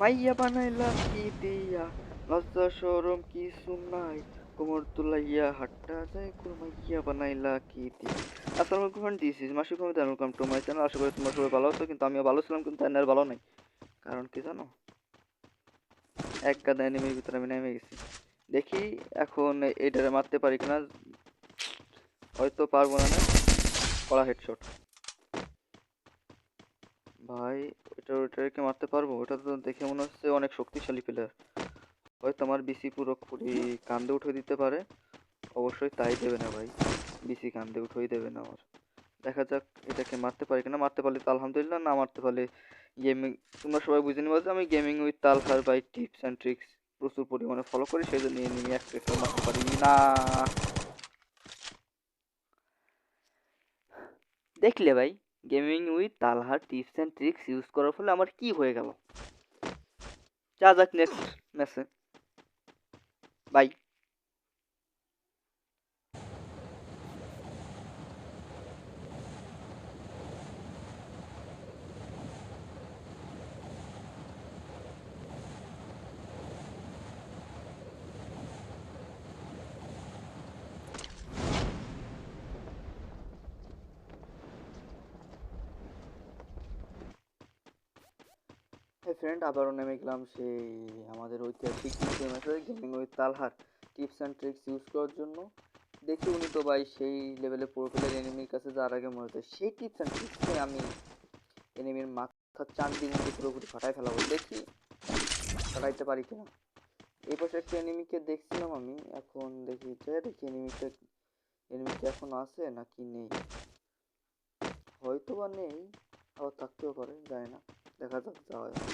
মাইয়া বানাইলা কি দিয়া লজ্জা সরম কি নাই কোমর তুলাইয়া হাট্টা যায় কোন মাইয়া বানাইলা কি দিয়া আসসালামু আলাইকুম this is Masuk Ahmed welcome to my channel আশা করি তোমরা সবাই ভালো আছো কিন্তু আমিও ভালো ছিলাম কিন্তু এনার ভালো নাই কারণ কি জানো এক গাদা এনিমির ভিতরে আমি নেমে গেছি দেখি এখন এইটারে মারতে পারি কিনা হয়তো পারব না কড়া হেডশট ভাই, এটা ওটাকে মারতে পারব? ওটা তো দেখে মনে হচ্ছে অনেক শক্তিশালী প্লেয়ার হয়তো আমার বিসি পুরোপুরি কান্দে উঠে দিতে পারে। অবশ্যই তাই দেবে না ভাই। বিসি কান্দে উঠেই দেবে না আমার। দেখা যাক এটাকে মারতে পারি কিনা। মারতে পারলে তো আলহামদুলিল্লাহ, না মারতে পারলে গেমিং তোমরা সবাই বুঝে নিবা যে আমি গেমিং উইথ তালহার বাই টিপস অ্যান্ড ট্রিক্স প্রচুর পরিমাণে ফলো করি সেই জন্য নিয়ে এক মারতে পারি না। দেখলে ভাই গেমিং উইথ তালহার টিপস অ্যান্ড ট্রিক্স ইউজ করার ফলে আমার কি হয়ে গেল? যা যাক নেক্সট ম্যাচে বাই ফ্রেন্ড আবারও নেমে গেলাম সেই আমাদের ঐতিহাসিক গেমিং উইথ তালহার। টিপস অ্যান্ড ট্রিক্স ইউজ করার জন্য। দেখি উনি তো ভাই সেই লেভেলে প্রোফাইলের এনিমির কাছে যার আগে মনে হতো সেই টিপস অ্যান্ড ট্রিক্সে আমি এনিমির মাথা চান্দি মুখে পুরোপুরি ফাটাই ফেলাবো। দেখি ফাটাইতে পারি কিনা। এই পাশে একটা এনিমিকে দেখছিলাম আমি, এখন দেখি যে দেখি এনিমিটা এনিমিটা এখন আছে নাকি নেই? হয়তো বা নেই, আবার থাকতেও পারে যায় না। দেখা যাক, যাওয়া যায়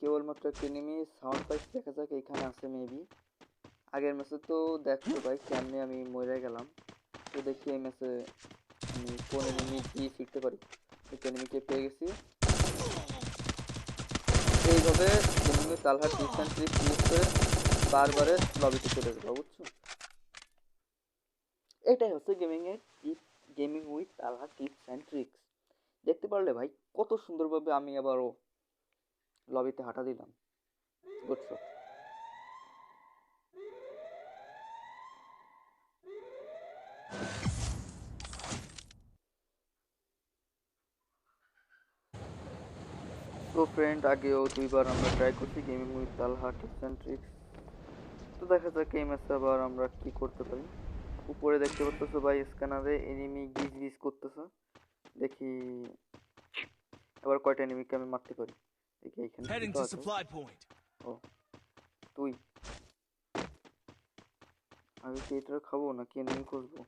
কেবলমাত্র একটি এনিমি সাউন্ড পাইস দেখা যাক এখানে আছে মেবি আগের ম্যাচে তো দেখছ ভাই কেমনে আমি মরে গেলাম। তো দেখি এই ম্যাচে আমি কোন এনিমি দিয়ে ফিরতে পারি। এই এনিমিকে পেয়ে গেছি। এইভাবে এনিমি তালহার অ্যান্ড ট্রিক্স ইউজ করে বারবারে লবিতে চলে গেল বুঝছ? এটাই হচ্ছে গেমিংয়ের টিপ গেমিং উইথ তালহার টিপস অ্যান্ড ট্রিক্স দেখতে পারলে ভাই কত সুন্দরভাবে আমি আবারও লবিতে হাঁটা দিলাম। বুঝছ তো ফ্রেন্ড আগেও দুইবার আমরা ট্রাই করছি gaming with Talha tips and tricks তো দেখা যাক এই ম্যাচে আবার আমরা কি করতে পারি। উপরে দেখতে পাচ্ছ ভাই স্ক্যানারে এনিমি গিজ গিজ করতেছে। দেখি এবার কয়টা এনিমিকে আমি মারতে পারি। Heading to supply point. ও তুই আমি কি এটা খাব নাকি এনিমি খুঁজবো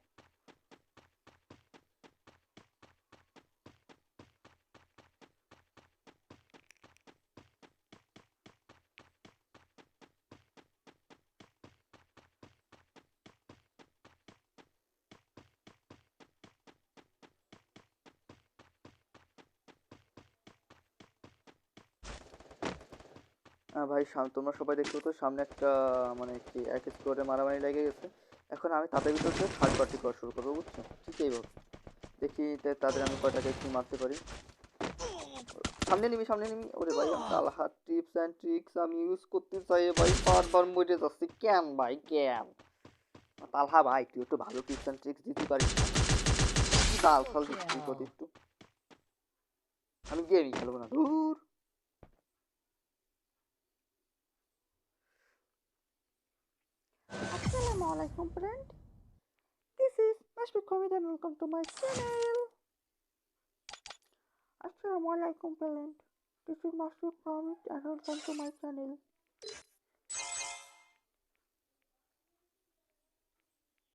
ভাই তোমরা সবাই দেখতে তো সামনে একটা মানে কি, এক স্কোয়ারে মারামারি লেগে গেছে। এখন আমি তাদের ভিতর থেকে থার্ড পার্টি করা শুরু করব, বুঝছ? ঠিক এইভাবে দেখি তাদের আমি কয়টাকে একটু মারতে পারি। সামনে নিবি সামনে নিবি। ওরে ভাই তালহার টিপস অ্যান্ড ট্রিক্স আমি ইউজ করতে চাই ভাই, বারবার মরে যাচ্ছি। কেন ভাই, কেন? তালহা ভাই, তুই একটু ভালো টিপস অ্যান্ড ট্রিক্স দিতে পারিস? কি তাল ফাল দিচ্ছি একটু। আমি গেমই খেলব না দূর Assalamu alaikum friend. This is Mashfiq Hamid and welcome to my channel. Assalamu alaikum friend. This is Mashfiq Hamid and welcome to my channel.